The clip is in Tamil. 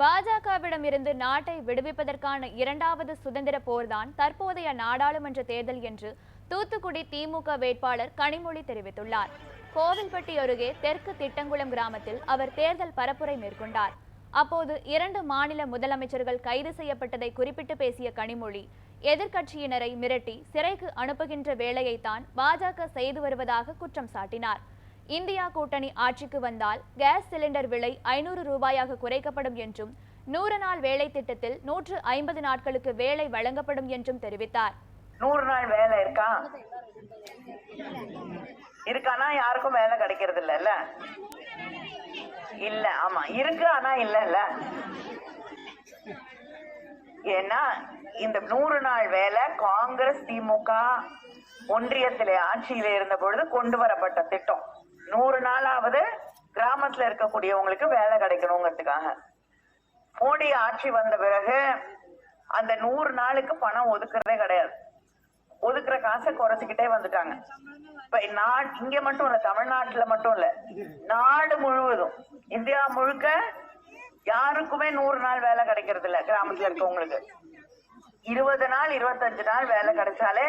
பாஜகவிடம் இருந்து நாட்டை விடுவிப்பதற்கான இரண்டாவது சுதந்திர போர்தான் தற்போதைய நாடாளுமன்ற தேர்தல் என்று தூத்துக்குடி திமுக வேட்பாளர் கனிமொழி தெரிவித்துள்ளார். கோவில்பட்டி அருகே தெற்கு திட்டங்குளம் கிராமத்தில் அவர் தேர்தல் பரப்புரை மேற்கொண்டார். அப்போது இரண்டு மாநில முதலமைச்சர்கள் கைது செய்யப்பட்டதை குறிப்பிட்டு பேசிய கனிமொழி எதிர்க்கட்சியினரை மிரட்டி சிறைக்கு அனுப்புகின்ற வேலையைத்தான் பாஜக செய்து வருவதாக குற்றம் சாட்டினார். இந்தியா கூட்டணி ஆட்சிக்கு வந்தால் கேஸ் சிலிண்டர் விலை ஐநூறு ரூபாயாக குறைக்கப்படும் என்றும் நூறு நாள் வேலை திட்டத்தில் நூற்று ஐம்பது நாட்களுக்கு வேலை வழங்கப்படும் என்றும் தெரிவித்தார். நூறு நாள் வேலை இருக்கா? இருக்கானா யாருக்கும் வேலை கிடைக்கிறது இல்ல? இல்ல ஆமா. இருக்கு ஆனா இல்ல. ஏன்னா இந்த நூறு நாள் வேலை காங்கிரஸ் திமுக ஒன்றியத்திலே ஆட்சியில இருந்த பொழுது கொண்டு வரப்பட்ட திட்டம். நூறு நாளாவது கிராமத்துல இருக்கக்கூடியவங்களுக்கு வேலை கிடைக்கணுங்கிறதுக்காக. மோடி ஆட்சி வந்த பிறகு அந்த நூறு நாளுக்கு பணம் ஒதுக்குறதே கிடையாது. ஒதுக்குற காசை குறைச்சிக்கிட்டே வந்துட்டாங்க. இப்ப நாட் இங்க மட்டும் இல்ல தமிழ்நாட்டுல மட்டும் இல்ல நாடு முழுவதும் இந்தியா முழுக்க யாருக்குமே நூறு நாள் வேலை கிடைக்கிறது இல்ல கிராமத்துல இருக்கவங்களுக்கு. இருபது நாள் இருபத்தஞ்சு நாள் வேலை கிடைச்சாலே